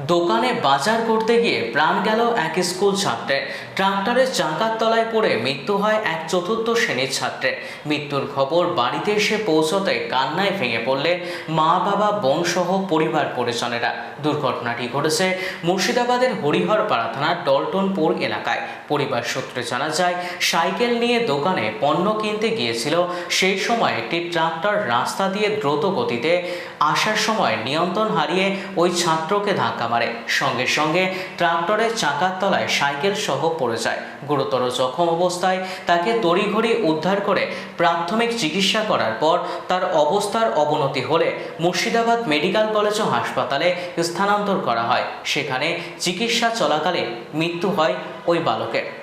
দোকানে বাজার করতে গিয়ে প্রাণ গেল এক স্কুল ছাত্রের। ট্রাক্টরের চাকার তলায় পড়ে মৃত্যু হয় এক চতুর্থ শ্রেণির ছাত্রের। মৃত্যুর খবর বাড়িতে এসে পৌঁছতে কান্নায় ভেঙে পড়লেন মা, বাবা, বোন সহ পরিবার পরিজনেরা। দুর্ঘটনাটি ঘটেছে মুর্শিদাবাদের হরিহরপাড়া থানার ডলটনপুর এলাকায়। পরিবার সূত্রে জানা যায়, সাইকেল নিয়ে দোকানে পণ্য কিনতে গিয়েছিল। সেই সময় একটি ট্রাক্টর রাস্তা দিয়ে দ্রুত গতিতে আসার সময় নিয়ন্ত্রণ হারিয়ে ওই ছাত্রকে ধাক্কা মারে সঙ্গে সঙ্গে ট্রাক্টরের চাকার তলায় সাইকেল সহ পড়ে যায়। গুরুতর জখম অবস্থায় তাকে তড়িঘড়ি উদ্ধার করে প্রাথমিক চিকিৎসা করার পর তার অবস্থার অবনতি হলে মুর্শিদাবাদ মেডিকেল কলেজ ও হাসপাতালে স্থানান্তর করা হয়। সেখানে চিকিৎসা চলাকালে মৃত্যু হয় ওই বালকের।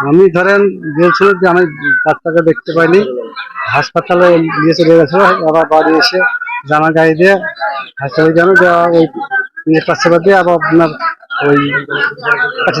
আমি ধরেন বলছিল যে আমি বাচ্চাকে দেখতে পাইনি। হাসপাতালে নিয়ে চলে গেছিল আবার বাড়ি এসে জামা গাড়ি দিয়ে হাসপাতালে যেন দেওয়া ওই নেটটা সেবা দিয়ে আবার আপনার ওই কাছে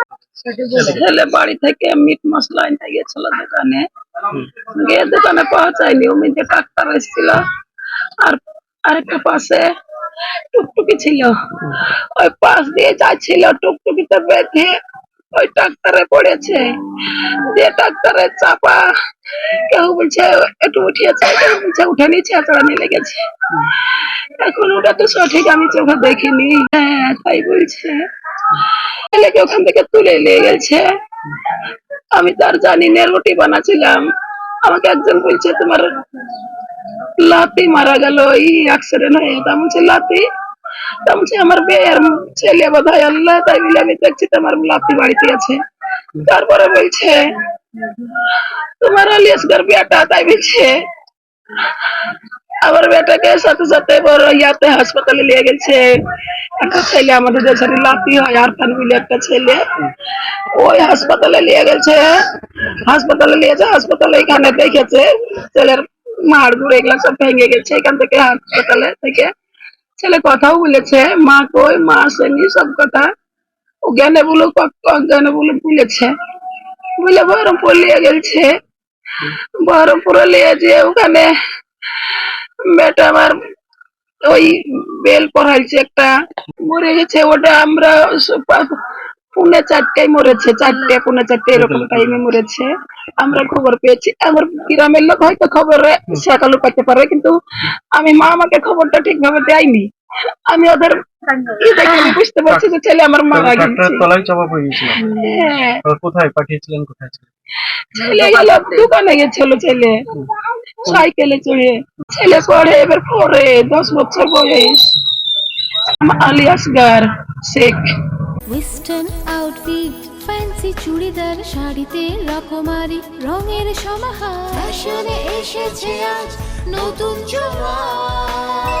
ছেলে বাড়ি থেকে মিট মশলা আনতে গেছিল দোকানে। গিয়ে দোকানে পৌঁছায়নি। ওমিতে ডাক্তার এসেছিল, আর আরেকটা পাশে টুকটুকি ছিল। ওই পাশ দিয়ে যাচ্ছিল টুকটুকিতে বেঁধে ওই ডাক্তারে পড়েছে। যে ডাক্তারের চাপা কেউ বলছে, একটু উঠিয়েছে কেউ বলছে উঠে নিচ্ছে আচড়ানি লেগেছে। এখন ওটা তো সঠিক, আমি চোখে দেখিনি। হ্যাঁ তাই বলছে। ছেলেকে ওখান থেকে তুলে নিয়ে গেছে। আমি তার জানি না, রুটি বানাচ্ছিলাম আমাকে একজন বলছে, তোমার লাতি মারা গেল, এই অ্যাক্সিডেন্ট হয়ে তা বলছে, লাতি? তা বলছে, আমার বিয়ের ছেলে বোধ হয় আল্লাহ তাই বলে আমি দেখছি তোমার লাতি বাড়িতে আছে। তারপরে বলছে, তোমার আলিয়াসগার বিয়াটা তাই বলছে। আমার বেটাকে সাথে সাথে ইয়াতে হাসপাতালে নিয়ে গেছে। একটা ছেলে আমাদের দেশের লাতি হয়, আর বলে একটা ছেলে। ওই হাসপাতালে নিয়ে গেছে। হাসপাতালে নিয়েছে হাসপাতালে এখানে দেখেছে ছেলের মাড় গুড়ে এগুলা সব ভেঙে গেছে এখান থেকে হাসপাতালে থেকে। ছেলে কথাও বলেছে, মা কই? মা আসেনি, সব কথা। জ্ঞানে বলে জ্ঞানে বলে বলেছে। বলে বহরমপুর নিয়ে গেছে বহরমপুরে নিয়ে যেয়ে ওখানে বেটা আমার ওই বেল পড়াইছে একটা মরে গেছে ওটা আমরা পুনে চারটায় মরেছে চারটে পুনে চারটে এরকম টাইমে মরেছে। আমরা খবর পেয়েছি আমার গ্রামের লোক হয়তো খবরে সকালে পাইতে পারে কিন্তু আমি মা আমাকে খবরটা ঠিকভাবে দেয়নি। আমি ওদের বুঝতে পারছি যে ছেলে আমার মারা গেছে। তলায় চাপা পড়ে গেছিল। হ্যাঁ। কোথায় পাঠিয়েছিলেন কোথায় ছিল গেল দোকানে গেছিল ছেলে। সাইকেলে চড়ে ছেলে পড়ে এবার পড়ে দশ বছর বয়স। Aliasgar Sheikh. Western outfit fancy churidar শাড়িতে রকমারি রঙের সমাহার। ফ্যাশনে এসেছে আজ নতুন সুনিতা